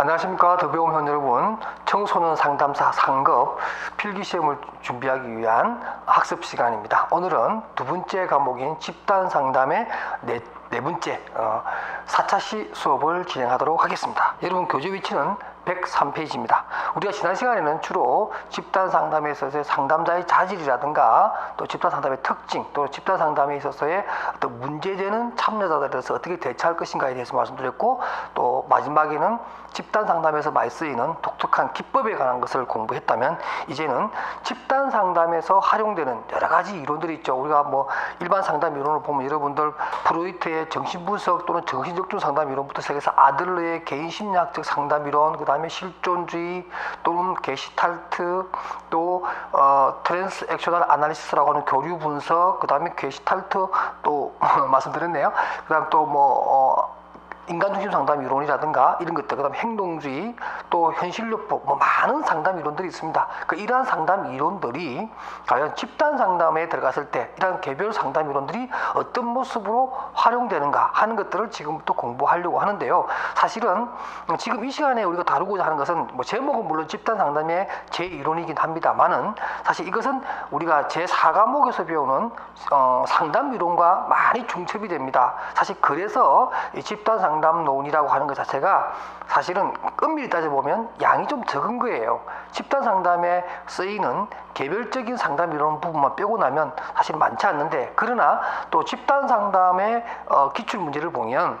안녕하십니까. 더배움현 여러분. 청소년 상담사 상급 필기시험을 준비하기 위한 학습 시간입니다. 오늘은 두 번째 과목인 집단 상담의 네, 네 번째 어, 4차 시 수업을 진행하도록 하겠습니다. 여러분 교재 위치는 103페이지입니다. 우리가 지난 시간에는 주로 집단 상담에 있어서의 상담자의 자질이라든가 또 집단 상담의 특징 또 집단 상담에 있어서의 어떤 문제되는 참여자들에 대해서 어떻게 대처할 것인가에 대해서 말씀드렸고 또 마지막에는 집단 상담에서 많이 쓰이는 독특한 기법에 관한 것을 공부했다면 이제는 집단 상담에서 활용되는 여러 가지 이론들이 있죠. 우리가 뭐 일반 상담 이론을 보면 여러분들 프로이트의 정신분석 또는 정신적중 상담 이론부터 시작해서 아들러의 개인 심리학적 상담 이론 그다음 에 실존주의 또는 게시탈트 또 어, 트랜스 액셔널 아날리시스라고 하는 교류 분석 그 다음에 게시탈트 또 말씀드렸네요. 그 다음 또뭐 어, 인간 중심 상담 이론이라든가 이런 것들, 그 다음 행동주의, 또 현실요법, 뭐 많은 상담 이론들이 있습니다. 그 이러한 상담 이론들이 과연 집단 상담에 들어갔을 때 이러한 개별 상담 이론들이 어떤 모습으로 활용되는가 하는 것들을 지금부터 공부하려고 하는데요. 사실은 지금 이 시간에 우리가 다루고자 하는 것은 뭐 제목은 물론 집단 상담의 제 이론이긴 합니다만은 사실 이것은 우리가 제 4과목에서 배우는 어, 상담 이론과 많이 중첩이 됩니다. 사실 그래서 이 집단 상담 상담론이라고 하는 것 자체가 사실은 엄밀히 따져보면 양이 좀 적은 거예요. 집단 상담에 쓰이는 개별적인 상담 이런 부분만 빼고 나면 사실 많지 않는데 그러나 또 집단 상담의 어, 기출 문제를 보면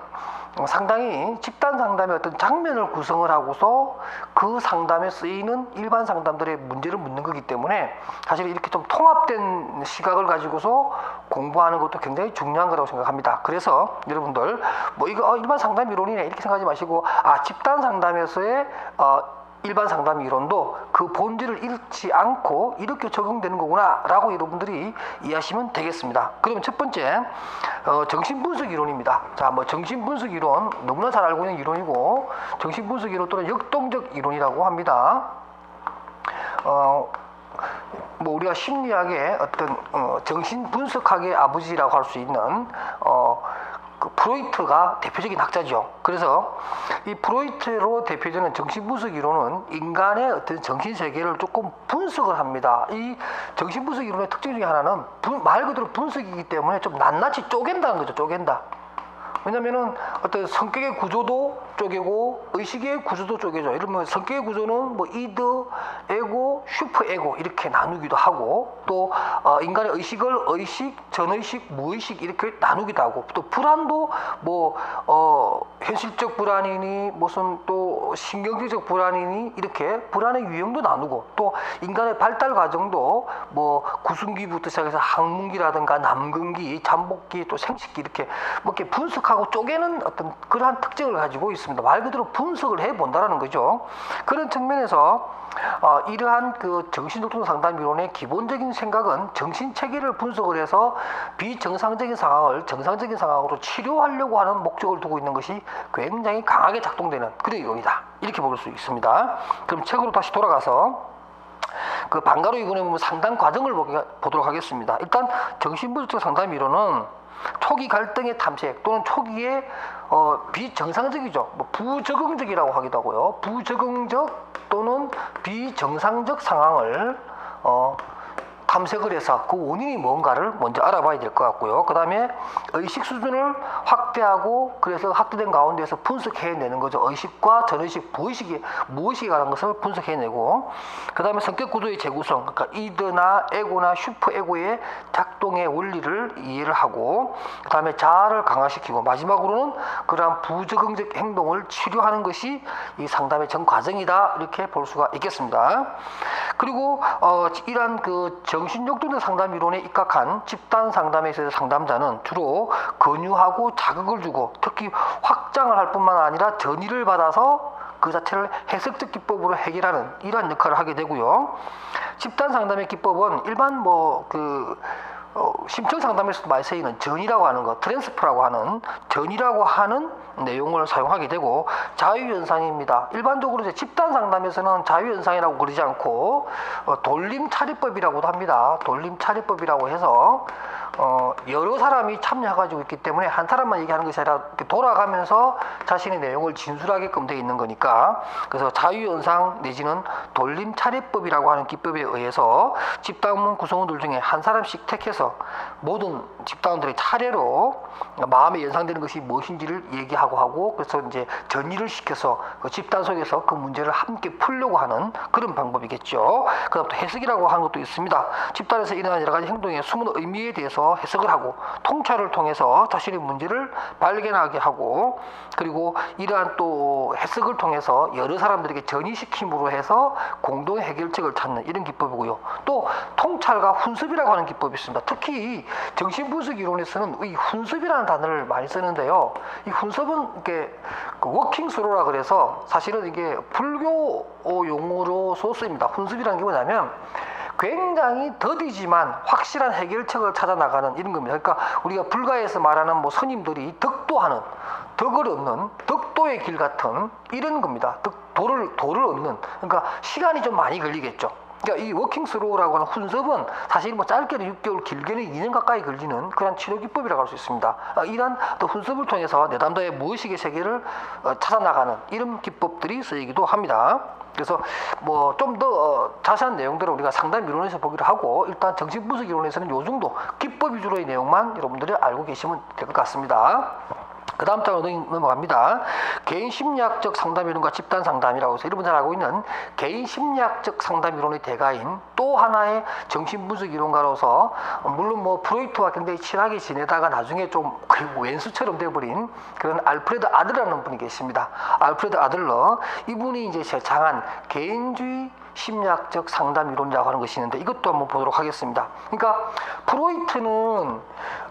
상당히 집단 상담의 어떤 장면을 구성을 하고서 그 상담에 쓰이는 일반 상담들의 문제를 묻는 거기 때문에 사실 이렇게 좀 통합된 시각을 가지고서 공부하는 것도 굉장히 중요한 거라고 생각합니다. 그래서 여러분들 뭐 이거 어, 일반 상담 이론이네 이렇게 생각하지 마시고 아 집단 상담에서의 어, 일반 상담 이론도 그 본질을 잃지 않고 이렇게 적용되는 거구나 라고 여러분들이 이해하시면 되겠습니다. 그러면 첫 번째 어, 정신분석 이론입니다. 자, 뭐 정신분석 이론 너무나 잘 알고 있는 이론이고 정신분석 이론 또는 역동적 이론이라고 합니다. 어, 뭐 우리가 심리학의 어떤 어, 정신분석학의 아버지라고 할 수 있는 어, 그 프로이트가 대표적인 학자죠. 그래서 이 프로이트로 대표되는 정신분석 이론은 인간의 어떤 정신 세계를 조금 분석을 합니다. 이 정신분석 이론의 특징 중에 하나는 분, 말 그대로 분석이기 때문에 좀 낱낱이 쪼갠다는 거죠. 쪼갠다. 왜냐면은 어떤 성격의 구조도 쪼개고 의식의 구조도 쪼개죠. 이러면 성격의 구조는 뭐 이드, 에고, 슈퍼 에고 이렇게 나누기도 하고 또 어, 인간의 의식을 의식, 전의식, 무의식 이렇게 나누기도 하고 또 불안도 뭐 어, 현실적 불안이니 무슨 또 신경질적 불안이니 이렇게 불안의 유형도 나누고 또 인간의 발달 과정도 뭐 구순기부터 시작해서 항문기라든가 남근기, 잠복기 또 생식기 이렇게 뭐 이렇게 분석하고 쪼개는 어떤 그러한 특징을 가지고 있습니다. 말 그대로 분석을 해 본다라는 거죠. 그런 측면에서 어, 이러한 그 정신독성 상담 이론의 기본적인 생각은 정신 체계를 분석을 해서 비정상적인 상황을 정상적인 상황으로 치료하려고 하는 목적을 두고 있는 것이 굉장히 강하게 작동되는 그런 이론이다. 이렇게 볼 수 있습니다. 그럼 책으로 다시 돌아가서 그 방가로 이번에 보면 상담 과정을 보도록 하겠습니다. 일단 정신분석 상담 이론은 초기 갈등의 탐색 또는 초기에 어, 비정상적이죠. 뭐 부적응적이라고 하기도 하고요. 부적응적 또는 비정상적 상황을 어, 탐색을 해서 그 원인이 뭔가를 먼저 알아봐야 될 것 같고요. 그 다음에 의식 수준을 확대하고 그래서 확대된 가운데에서 분석해내는 거죠. 의식과 전의식, 부의식이 무의식에 관한 것을 분석해내고 그 다음에 성격 구조의 재구성, 그러니까 이드나 에고나 슈퍼 에고의 작동의 원리를 이해를 하고 그 다음에 자아를 강화시키고 마지막으로는 그러한 부적응적 행동을 치료하는 것이 이 상담의 전 과정이다 이렇게 볼 수가 있겠습니다. 그리고 어, 이러한 그 정신역동적 상담 이론에 입각한 집단 상담에 있어서 상담자는 주로 권유하고 자극을 주고 특히 확장을 할 뿐만 아니라 전의를 받아서 그 자체를 해석적 기법으로 해결하는 이러한 역할을 하게 되고요. 집단 상담의 기법은 일반 뭐그 어, 심층 상담에서도 많이 쓰이는 전이라고 하는 것, 트랜스프라고 하는 전이라고 하는 내용을 사용하게 되고 자유현상입니다. 일반적으로 이제 집단 상담에서는 자유현상이라고 그러지 않고 어, 돌림 차리법이라고도 합니다. 돌림 차리법이라고 해서 어, 여러 사람이 참여해가지고 있기 때문에 한 사람만 얘기하는 것이 아니라 이렇게 돌아가면서 자신의 내용을 진술하게끔 돼 있는 거니까 그래서 자유연상 내지는 돌림 차례법이라고 하는 기법에 의해서 집단문 구성원들 중에 한 사람씩 택해서 모든 집단원들의 차례로 마음에 연상되는 것이 무엇인지를 얘기하고 하고 그래서 이제 전의를 시켜서 그 집단 속에서 그 문제를 함께 풀려고 하는 그런 방법이겠죠. 그다음 또 해석이라고 하는 것도 있습니다. 집단에서 일어나는 여러 가지 행동의 숨은 의미에 대해서 해석을 하고 통찰을 통해서 자신의 문제를 발견하게 하고 그리고 이러한 또 해석을 통해서 여러 사람들에게 전이시킴으로 해서 공동 해결책을 찾는 이런 기법이고요. 또 통찰과 훈습이라고 하는 기법이 있습니다. 특히 정신분석 이론에서는 이 훈습이라는 단어를 많이 쓰는데요. 이 훈습은 이렇게 그 워킹 스로라 그래서 사실은 이게 불교 용어로서 쓰입니다. 훈습이라는 게 뭐냐면 굉장히 더디지만 확실한 해결책을 찾아 나가는 이런 겁니다. 그러니까 우리가 불가에서 말하는 뭐 스님들이 덕도하는 덕을 얻는 덕도의 길 같은 이런 겁니다. 덕, 도를 도를 얻는 그러니까 시간이 좀 많이 걸리겠죠. 그러니까 이 워킹 스로우라고 하는 훈습은 사실 뭐 짧게는 6개월, 길게는 2년 가까이 걸리는 그런 치료 기법이라고 할 수 있습니다. 아, 이러한 또 훈습을 통해서 내담도의 무의식의 세계를 어, 찾아 나가는 이런 기법들이 쓰이기도 합니다. 그래서 뭐 좀더 어, 자세한 내용들을 우리가 상담 이론에서 보기로 하고 일단 정신분석 이론에서는 요 정도 기법 위주로의 내용만 여러분들이 알고 계시면 될 것 같습니다. 그 다음 장으로 넘어갑니다. 개인 심리학적 상담 이론과 집단 상담이라고 해서 여러분 잘 알고 있는 개인 심리학적 상담 이론의 대가인 또 하나의 정신분석 이론가로서 물론 뭐 프로이트와 굉장히 친하게 지내다가 나중에 좀 거의 왼수처럼 돼버린 그런 알프레드 아들라는 분이 계십니다. 알프레드 아들러 이분이 이제 제창한 개인주의 심리학적 상담 이론이라고 하는 것이 있는데 이것도 한번 보도록 하겠습니다. 그러니까 프로이트는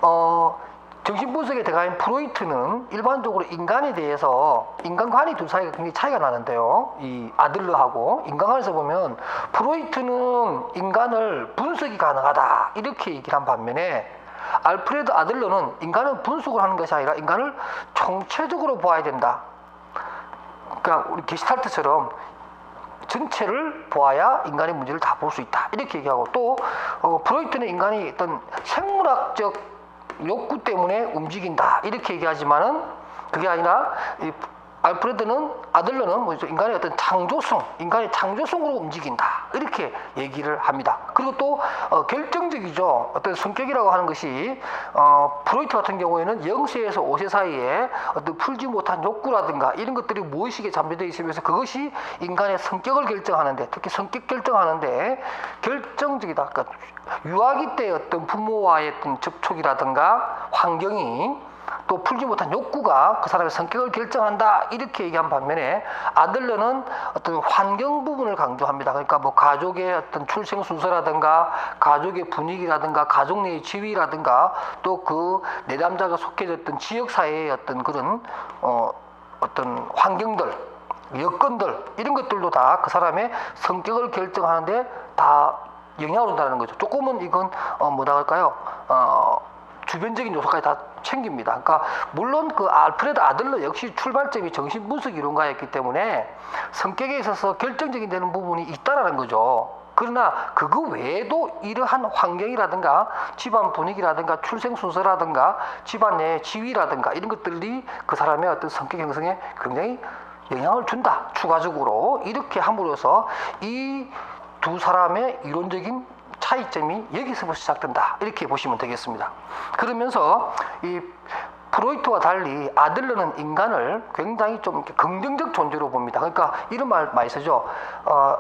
어 정신분석의 대가인 프로이트는 일반적으로 인간에 대해서 인간관이 두 사이가 굉장히 차이가 나는데요. 이 아들러하고 인간관에서 보면 프로이트는 인간을 분석이 가능하다 이렇게 얘기를 한 반면에 알프레드 아들러는 인간은 분석을 하는 것이 아니라 인간을 총체적으로 보아야 된다. 그러니까 우리 게시탈트처럼 전체를 보아야 인간의 문제를 다 볼 수 있다. 이렇게 얘기하고 또 어, 프로이트는 인간이 어떤 생물학적 욕구 때문에 움직인다. 이렇게 얘기하지만은 그게 아니라 이 알프레드는 아들러는 뭐 인간의 어떤 창조성, 인간의 창조성으로 움직인다. 이렇게 얘기를 합니다. 그리고 또 어, 결정적이죠. 어떤 성격이라고 하는 것이 어, 프로이트 같은 경우에는 0세에서 5세 사이에 어떤 풀지 못한 욕구라든가 이런 것들이 무의식에 잠재되어 있으면서 그것이 인간의 성격을 결정하는데 특히 성격 결정하는데 결정적이다. 그러니까 유아기 때 어떤 부모와의 어떤 접촉이라든가 환경이 또 풀지 못한 욕구가 그 사람의 성격을 결정한다 이렇게 얘기한 반면에 아들러는 어떤 환경 부분을 강조합니다. 그러니까 뭐 가족의 어떤 출생 순서라든가 가족의 분위기라든가 가족 내의 지위라든가 또 그 내담자가 속해졌던 지역 사회의 어떤 그런 어 어떤 환경들 여건들 이런 것들도 다 그 사람의 성격을 결정하는데 다 영향을 준다는 거죠. 조금은 이건 어 뭐라 할까요? 어 주변적인 요소까지 다 챙깁니다. 그러니까 물론 그 알프레드 아들러 역시 출발점이 정신분석 이론가였기 때문에 성격에 있어서 결정적인 되는 부분이 있다라는 거죠. 그러나 그거 외에도 이러한 환경이라든가 집안 분위기라든가 출생 순서라든가 집안 내 지위라든가 이런 것들이 그 사람의 어떤 성격 형성에 굉장히 영향을 준다. 추가적으로 이렇게 함으로써 이 두 사람의 이론적인 차이점이 여기서부터 시작된다. 이렇게 보시면 되겠습니다. 그러면서 이 프로이트와 달리 아들러는 인간을 굉장히 좀 긍정적 존재로 봅니다. 그러니까 이런 말 많이 쓰죠. 어,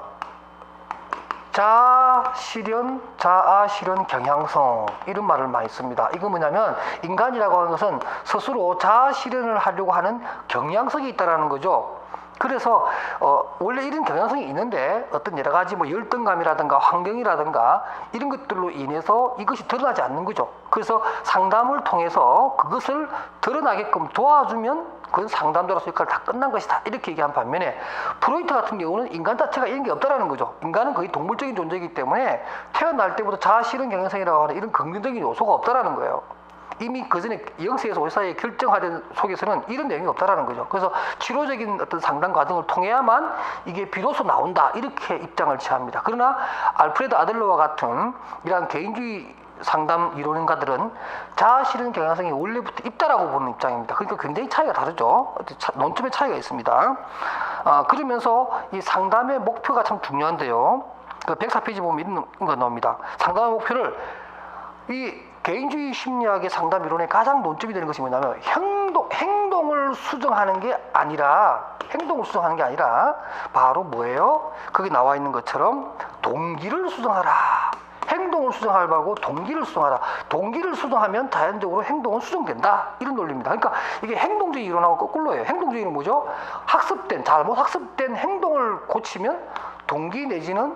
자아 실현, 자아 실현 경향성 이런 말을 많이 씁니다. 이거 뭐냐면 인간이라고 하는 것은 스스로 자아 실현을 하려고 하는 경향성이 있다라는 거죠. 그래서 어, 원래 이런 경향성이 있는데 어떤 여러 가지 뭐 열등감이라든가 환경이라든가 이런 것들로 인해서 이것이 드러나지 않는 거죠. 그래서 상담을 통해서 그것을 드러나게끔 도와주면 그건 상담자로서 역할을 다 끝난 것이다. 이렇게 얘기한 반면에 프로이트 같은 경우는 인간 자체가 이런 게 없다라는 거죠. 인간은 거의 동물적인 존재이기 때문에 태어날 때부터 자아 실현 경향성이라고 하는 이런 긍정적인 요소가 없다라는 거예요. 이미 그 전에 0세에서 5세 사이에 결정하는 속에서는 이런 내용이 없다라는 거죠. 그래서 치료적인 어떤 상담 과정을 통해야만 이게 비로소 나온다. 이렇게 입장을 취합니다. 그러나 알프레드 아들러와 같은 이러한 개인주의 상담 이론가들은 자아 실현 경향성이 원래부터 있다라고 보는 입장입니다. 그러니까 굉장히 차이가 다르죠. 차- 논점의 차이가 있습니다. 아, 그러면서 이 상담의 목표가 참 중요한데요. 그 104페이지 보면 이런 거 나옵니다. 상담의 목표를 이 개인주의 심리학의 상담 이론의 가장 논점이 되는 것이 뭐냐면 행동 행동을 수정하는 게 아니라 행동을 수정하는 게 아니라 바로 뭐예요? 거기 나와 있는 것처럼 동기를 수정하라. 행동을 수정하지 말고 동기를 수정하라. 동기를 수정하면 자연적으로 행동은 수정된다. 이런 논리입니다. 그러니까 이게 행동주의 이론하고 거꾸로예요. 행동주의는 뭐죠? 학습된 잘못 학습된 행동을 고치면 동기 내지는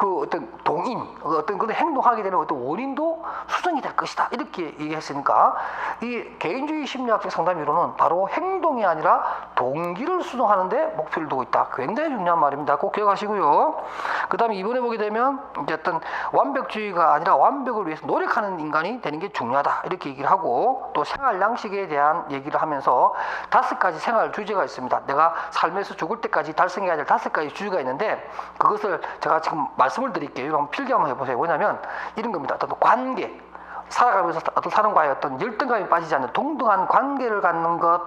그 어떤 동인, 그 어떤 그런 행동하게 되는 어떤 원인도 수정이 될 것이다. 이렇게 얘기했으니까 이 개인주의 심리학적 상담 이론은 바로 행동이 아니라 동기를 수정하는데 목표를 두고 있다. 굉장히 중요한 말입니다. 꼭 기억하시고요. 그 다음에 이번에 보게 되면 이제 어떤 완벽주의가 아니라 완벽을 위해서 노력하는 인간이 되는 게 중요하다. 이렇게 얘기를 하고 또 생활 양식에 대한 얘기를 하면서 다섯 가지 생활 주제가 있습니다. 내가 삶에서 죽을 때까지 달성해야 될 다섯 가지 주제가 있는데 그것을 제가 지금 말씀 을 드릴게요. 한번 필기 한번 해보세요. 뭐냐면 이런 겁니다. 어떤 관계. 살아가면서 어떤 사람과의 어떤 열등감이 빠지지 않는 동등한 관계를 갖는 것,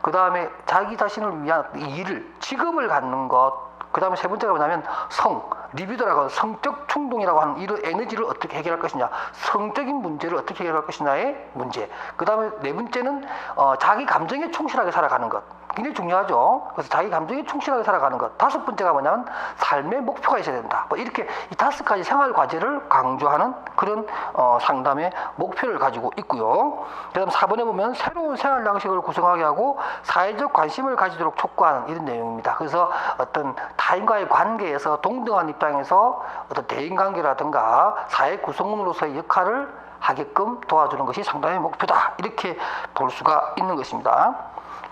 그 다음에 자기 자신을 위한 일을, 직업을 갖는 것, 그 다음에 세 번째가 뭐냐면 성, 리비도라고 하는 성적 충동이라고 하는 이런 에너지를 어떻게 해결할 것이냐, 성적인 문제를 어떻게 해결할 것이냐의 문제. 그 다음에 네 번째는 어, 자기 감정에 충실하게 살아가는 것. 굉장히 중요하죠. 그래서 자기 감정에 충실하게 살아가는 것. 다섯 번째가 뭐냐면 삶의 목표가 있어야 된다. 뭐 이렇게 이 다섯 가지 생활 과제를 강조하는 그런 어, 상담의 목표를 가지고 있고요. 그다음 4번에 보면 새로운 생활 양식을 구성하게 하고 사회적 관심을 가지도록 촉구하는 이런 내용입니다. 그래서 어떤 타인과의 관계에서 동등한 입장 에서 어떤 대인 관계라든가 사회 구성원으로서의 역할을 하게끔 도와주는 것이 상담의 목표다. 이렇게 볼 수가 있는 것입니다.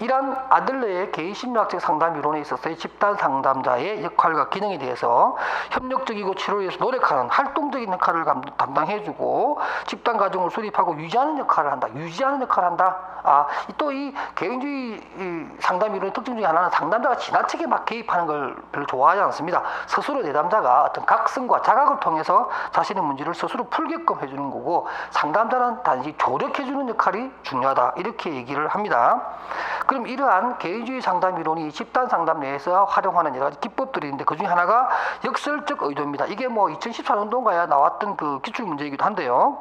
이란 아들레의 개인심리학적 상담 이론에 있어서의 집단 상담자의 역할과 기능에 대해서 협력적이고 치료에 위해서 노력하는 활동적인 역할을 감- 담당해주고 집단 가정을 수립하고 유지하는 역할을 한다. 유지하는 역할을 한다. 아, 또 이 개인주의 이 상담 이론의 특징 중에 하나는 상담자가 지나치게 막 개입하는 걸 별로 좋아하지 않습니다. 스스로 내담자가 어떤 각성과 자각을 통해서 자신의 문제를 스스로 풀게끔 해주는 거고 상담자는 단지 조력해주는 역할이 중요하다. 이렇게 얘기를 합니다. 그럼 이러한 개인주의 상담 이론이 집단 상담 내에서 활용하는 여러 가지 기법들이 있는데 그 중에 하나가 역설적 의도입니다. 이게 뭐 2014년도인가에 나왔던 그 기출 문제이기도 한데요.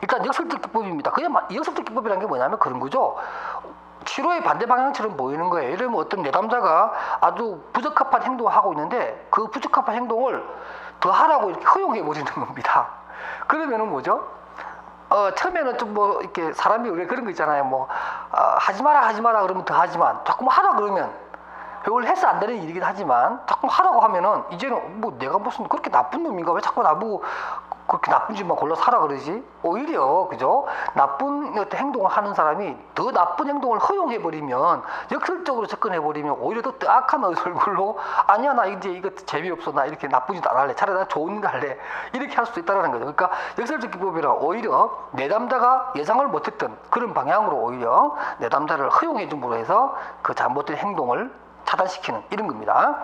일단 역설적 기법입니다. 그게 마- 역설적 기법이라는 게 뭐냐면 그런 거죠. 치료의 반대 방향처럼 보이는 거예요. 예를 들면 어떤 내담자가 아주 부적합한 행동을 하고 있는데 그 부적합한 행동을 더 하라고 이렇게 허용해 버리는 겁니다. 그러면은 뭐죠? 어, 처음에는 좀 뭐 이렇게 사람이 왜 그런 거 있잖아요. 뭐 어, 하지 마라 하지 마라 그러면 더 하지만 자꾸 하라 그러면 그걸 해서 안 되는 일이긴 하지만 자꾸 하라고 하면은 이제는 뭐 내가 무슨 그렇게 나쁜 놈인가 왜 자꾸 나보고 그렇게 나쁜 짓만 골라서 하라 그러지? 오히려 그죠? 나쁜 행동을 하는 사람이 더 나쁜 행동을 허용해 버리면 역설적으로 접근해 버리면 오히려 더 뜨악한 얼굴로 아니야 나 이제 이거 재미없어 나 이렇게 나쁜 짓 안 할래 차라리 나 좋은 일 할래 이렇게 할 수도 있다는 거죠. 그러니까 역설적 기법이라 오히려 내담자가 예상을 못했던 그런 방향으로 오히려 내담자를 허용해 줌으로 해서 그 잘못된 행동을 차단시키는 이런 겁니다.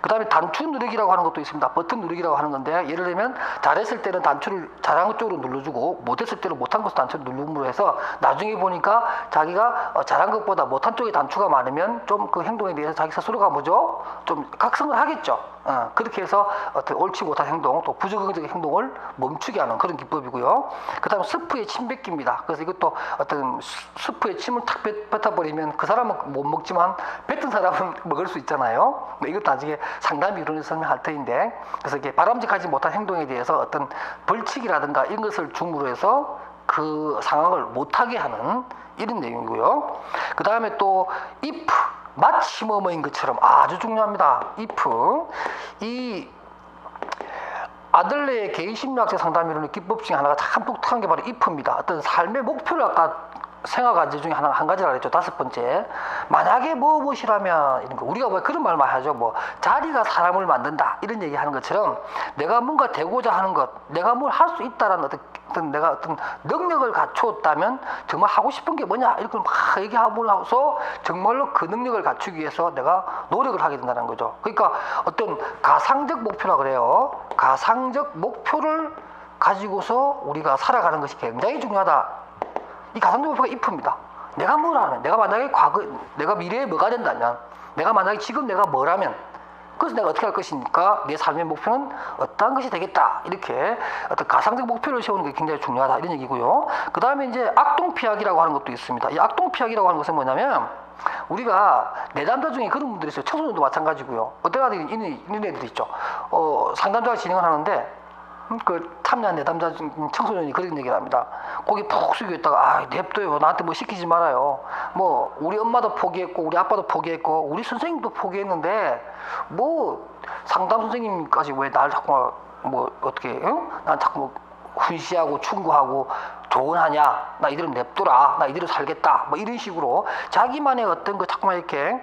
그 다음에 단추 누르기라고 하는 것도 있습니다. 버튼 누르기라고 하는 건데 예를 들면 잘했을 때는 단추를 잘한 것 쪽으로 눌러주고 못했을 때는 못한 것을 단추를 누름으로 해서 나중에 보니까 자기가 어, 잘한 것보다 못한 쪽에 단추가 많으면 좀 그 행동에 대해서 자기 스스로가 뭐죠? 좀 각성을 하겠죠. 어, 그렇게 해서 어떤 옳지 못한 행동 또 부적응적인 행동을 멈추게 하는 그런 기법이고요. 그 다음 스프의 침 뱉기입니다. 그래서 이것도 어떤 스- 스프에 침을 탁 뱉- 뱉어버리면 그 사람은 못 먹지만 뱉은 사람은 먹을 수 있잖아요. 뭐 이것도 나중에 상담 이론에서 설명할 터인데 그래서 이게 바람직하지 못한 행동에 대해서 어떤 벌칙이라든가 이런 것을 줌으로 해서 그 상황을 못하게 하는 이런 내용이고요. 그 다음에 또 if 마치 뭐뭐인 것처럼 아주 중요합니다. if 이 아들레의 개인 심리학적 상담 이론의 기법 중에 하나가 참 독특한 게 바로 if입니다. 어떤 삶의 목표를 아까 과제 중에 하나 한 가지라 그랬죠. 다섯 번째. 만약에 뭐 무엇이라면 이런 거 우리가 뭐 그런 말만 하죠. 뭐 자리가 사람을 만든다 이런 얘기 하는 것처럼 내가 뭔가 되고자 하는 것, 내가 뭘 할 수 있다라는 어떤, 내가 어떤 능력을 갖추었다면 정말 하고 싶은 게 뭐냐 이렇게 막 얘기하고 나서 정말로 그 능력을 갖추기 위해서 내가 노력을 하게 된다는 거죠. 그러니까 어떤 가상적 목표라 그래요. 가상적 목표를 가지고서 우리가 살아가는 것이 굉장히 중요하다. 이 가산점 목표가 if입니다. 내가 뭐라면, 내가 만약에 과거, 내가 미래에 뭐가 된다면, 내가 만약에 지금 내가 뭐라면, 그래서 내가 어떻게 할 것이니까 내 삶의 목표는 어떠한 것이 되겠다. 이렇게 어떤 가상적 목표를 세우는 게 굉장히 중요하다. 이런 얘기고요. 그 다음에 이제 악동 피하기라고 하는 것도 있습니다. 이 악동 피하기라고 하는 것은 뭐냐면 우리가 내담자 중에 그런 분들이 있어요. 청소년도 마찬가지고요. 어떤 아들이 있는, 있는 애들이 있죠. 어, 상담자가 진행을 하는데 음, 그 탐난 내담자 중 청소년이 그런 얘기를 합니다. 고개 푹 숙여 있다가 아 냅둬요. 나한테 뭐 시키지 말아요. 뭐 우리 엄마도 포기했고 우리 아빠도 포기했고 우리 선생님도 포기했는데 뭐 상담 선생님까지 왜 날 자꾸 뭐 어떻게 응? 난 자꾸 뭐 훈시하고 충고하고 조언하냐 나 이대로 냅둬라 나 이대로 살겠다 뭐 이런 식으로 자기만의 어떤 그 자꾸만 이렇게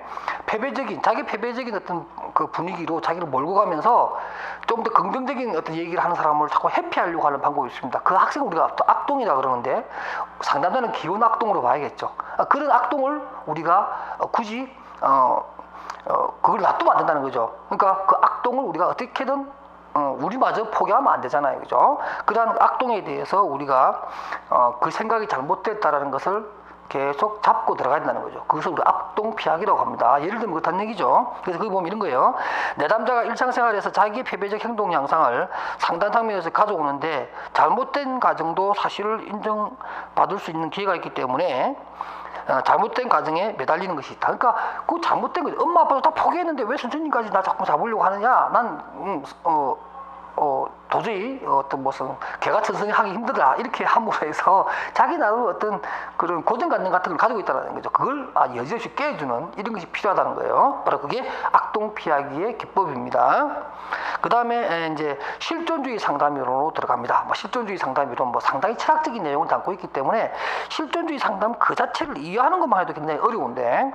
패배적인 자기 패배적인 어떤 그 분위기로 자기를 몰고 가면서 좀 더 긍정적인 어떤 얘기를 하는 사람을 자꾸 회피하려고 하는 방법이 있습니다 그 학생 우리가 또 악동이라 그러는데 상담자는 기본 악동으로 봐야겠죠 아, 그런 악동을 우리가 어, 굳이 어, 어, 그걸 놔두면 안 된다는 거죠 그러니까 그 악동을 우리가 어떻게든 어, 우리마저 포기하면 안 되잖아요. 그죠? 그러한 악동에 대해서 우리가 어, 그 생각이 잘못됐다라는 것을 계속 잡고 들어가야 된다는 거죠. 그것을 우리 악동 피하기라고 합니다. 예를 들면 그렇다는 얘기죠. 그래서 거기 보면 이런 거예요. 내담자가 일상생활에서 자기의 패배적 행동 양상을 상단 상면에서 가져오는데 잘못된 가정도 사실을 인정받을 수 있는 기회가 있기 때문에 어, 잘못된 가정에 매달리는 것이 있다. 그러니까 그 잘못된 거지. 엄마 아빠도 다 포기했는데 왜 선생님까지 나 자꾸 잡으려고 하느냐? 난 음, 어, 어, 도저히 어떤 무슨 개같은 하기 힘들다 이렇게 함으로 해서 자기 나름 어떤 그런 고정관념 같은 걸 가지고 있다는 거죠. 그걸 아, 여지없이 깨주는 이런 것이 필요하다는 거예요. 바로 그게 악동 피하기의 기법입니다. 그 다음에 이제 실존주의 상담이론으로 들어갑니다. 뭐 실존주의 상담이론 뭐 상당히 철학적인 내용을 담고 있기 때문에 실존주의 상담 그 자체를 이해하는 것만 해도 굉장히 어려운데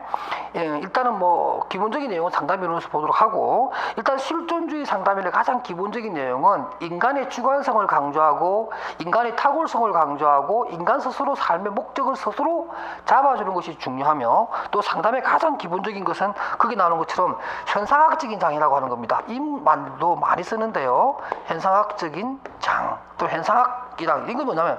예, 일단은 뭐 기본적인 내용은 상담이론에서 보도록 하고 일단 실존주의 상담의 가장 기본적인 내용은 인간의 주관성을 강조하고 인간의 탁월성을 강조하고 인간 스스로 삶의 목적을 스스로 잡아주는 것이 중요하며 또 상담의 가장 기본적인 것은 거기 나오는 것처럼 현상학적인 장이라고 하는 겁니다. 이 말도 많이 쓰는데요. 현상학적인 장, 또 현상학 이랑 이건 뭐냐면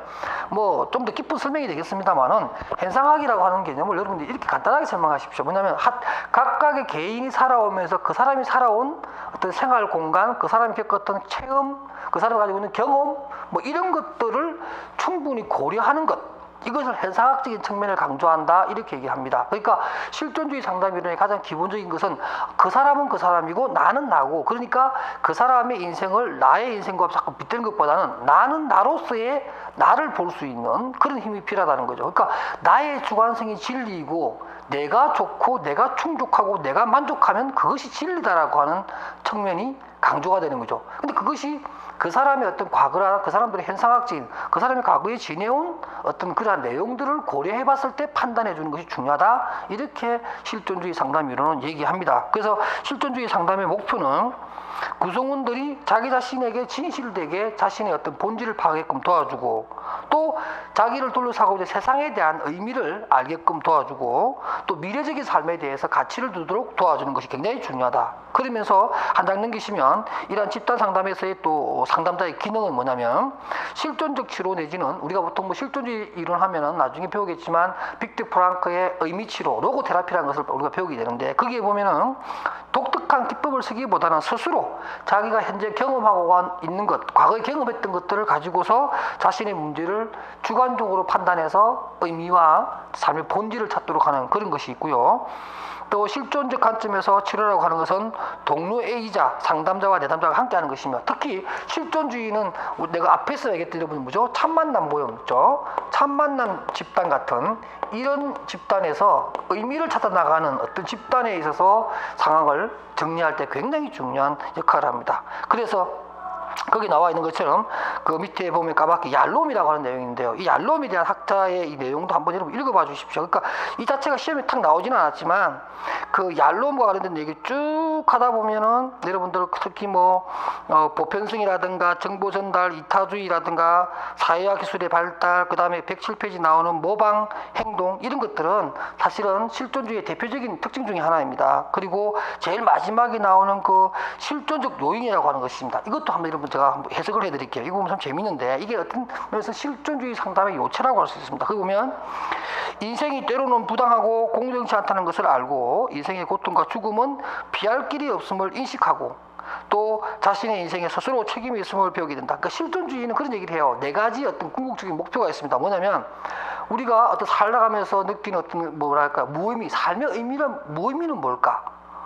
뭐 좀 더 깊은 설명이 되겠습니다만은 현상학이라고 하는 개념을 여러분들이 이렇게 간단하게 설명하십시오. 뭐냐면 하- 각각의 개인이 살아오면서 그 사람이 살아온 어떤 생활 공간, 그 사람이 겪었던 체험, 그 사람이 가지고 있는 경험, 뭐 이런 것들을 충분히 고려하는 것. 이것을 현상학적인 측면을 강조한다 이렇게 얘기합니다. 그러니까 실존주의 상담이론의 가장 기본적인 것은 그 사람은 그 사람이고 나는 나고 그러니까 그 사람의 인생을 나의 인생과 자꾸 빗대는 것보다는 나는 나로서의 나를 볼 수 있는 그런 힘이 필요하다는 거죠. 그러니까 나의 주관성이 진리이고 내가 좋고 내가 충족하고 내가 만족하면 그것이 진리다라고 하는 측면이 강조가 되는 거죠. 근데 그것이 그 사람의 어떤 과거나 그 사람들의 현상학적인 그 사람이 과거에 지내온 어떤 그러한 내용들을 고려해 봤을 때 판단해 주는 것이 중요하다. 이렇게 실존주의 상담 이론은 얘기합니다. 그래서 실존주의 상담의 목표는 구성원들이 자기 자신에게 진실되게 자신의 어떤 본질을 파악하게끔 도와주고 또 자기를 둘러싸고 있는 세상에 대한 의미를 알게끔 도와주고 또 미래적인 삶에 대해서 가치를 두도록 도와주는 것이 굉장히 중요하다. 그러면서 한 장 넘기시면 이러한 집단 상담에서의 또 상담자의 기능은 뭐냐면 실존적 치료 내지는 우리가 보통 뭐 실존주의 이론 하면은 나중에 배우겠지만 빅트 프랑크의 의미 치료, 로고 테라피라는 것을 우리가 배우게 되는데 거기에 보면은 독특한 기법을 쓰기보다는 스스로 자기가 현재 경험하고 있는 것, 과거에 경험했던 것들을 가지고서 자신의 문제를 주관적으로 판단해서 의미와 삶의 본질을 찾도록 하는 그런 것이 있고요. 또 실존적 관점에서 치료라고 하는 것은 동료 A이자 상담자와 내담자가 함께하는 것이며 특히 실존주의는 내가 앞에서 얘기했던 뭐죠? 참만남 모임 있죠? 참만남 집단 같은 이런 집단에서 의미를 찾아 나가는 어떤 집단에 있어서 상황을 정리할 때 굉장히 중요한 역할을 합니다. 그래서 거기 나와 있는 것처럼 그 밑에 보면 까맣게 얄롬이라고 하는 내용이 있는데요. 이 얄롬에 대한 학자의 이 내용도 한번 여러분 읽어봐 주십시오. 그러니까 이 자체가 시험에 탁 나오지는 않았지만 그 얄롬과 관련된 얘기 쭉 하다 보면은 여러분들 특히 뭐 어, 보편성이라든가 정보 전달, 이타주의라든가 사회화 기술의 발달, 그 다음에 107페이지 나오는 모방 행동 이런 것들은 사실은 실존주의의 대표적인 특징 중에 하나입니다. 그리고 제일 마지막에 나오는 그 실존적 요인이라고 하는 것입니다. 이것도 한번 여러분 제가 해석을 해드릴게요. 이거 보면 참 재밌는데 이게 어떤 면에서 실존주의 상담의 요체라고 할 수 있습니다. 그 보면 인생이 때로는 부당하고 공정치 않다는 것을 알고 인생의 고통과 죽음은 피할 길이 없음을 인식하고 또 자신의 인생에 스스로 책임이 있음을 배우게 된다. 그러니까 실존주의는 그런 얘기를 해요. 네 가지 어떤 궁극적인 목표가 있습니다. 뭐냐면 우리가 어떤 살아가면서 느끼는 어떤 뭐랄까 무의미 삶의 의미는 무의미는 뭘까?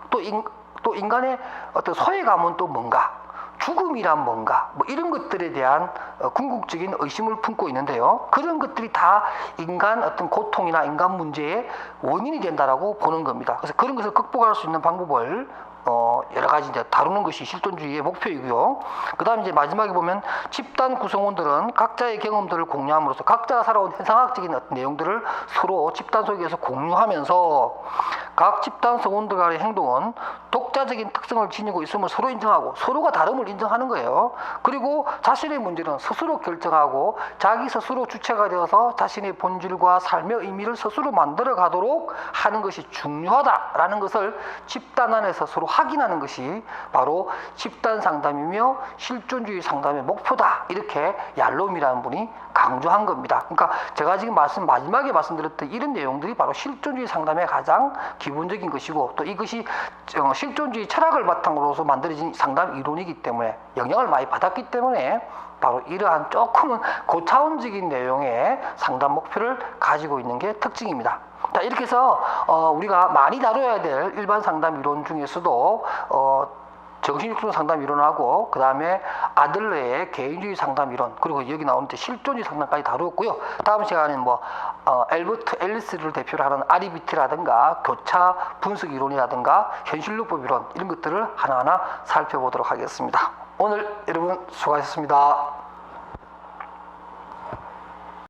또, 인, 또 인간의 어떤 소외감은 또 뭔가? 죽음이란 뭔가? 뭐 이런 것들에 대한 어, 궁극적인 의심을 품고 있는데요. 그런 것들이 다 인간 어떤 고통이나 인간 문제의 원인이 된다라고 보는 겁니다. 그래서 그런 것을 극복할 수 있는 방법을 어, 여러 가지 이제 다루는 것이 실존주의의 목표이고요. 그 다음에 이제 마지막에 보면 집단 구성원들은 각자의 경험들을 공유함으로써 각자가 살아온 현상학적인 어떤 내용들을 서로 집단 속에서 공유하면서 각 집단 성원들 간의 행동은 독자적인 특성을 지니고 있음을 서로 인정하고 서로가 다름을 인정하는 거예요. 그리고 자신의 문제는 스스로 결정하고 자기 스스로 주체가 되어서 자신의 본질과 삶의 의미를 스스로 만들어 가도록 하는 것이 중요하다라는 것을 집단 안에서 서로 확인하는 것이 바로 집단 상담이며 실존주의 상담의 목표다. 이렇게 얄롬이라는 분이 강조한 겁니다. 그러니까 제가 지금 말씀 마지막에 말씀드렸던 이런 내용들이 바로 실존주의 상담의 가장 기본적인 것이고 또 이것이 어, 실존주의 철학을 바탕으로서 만들어진 상담 이론이기 때문에 영향을 많이 받았기 때문에 바로 이러한 조금은 고차원적인 내용의 상담 목표를 가지고 있는 게 특징입니다. 자 이렇게 해서 어, 우리가 많이 다뤄야 될 일반 상담 이론 중에서도 어, 정신육성 상담 이론하고 그 다음에 아들러의 개인주의 상담 이론 그리고 여기 나오는 실존주의 상담까지 다루었고요. 다음 시간에는 뭐 어, 엘버트 앨리스를 대표로 하는 아리비트라든가 교차 분석 이론이라든가 현실요법 이론 이런 것들을 하나하나 살펴보도록 하겠습니다. 오늘 여러분 수고하셨습니다.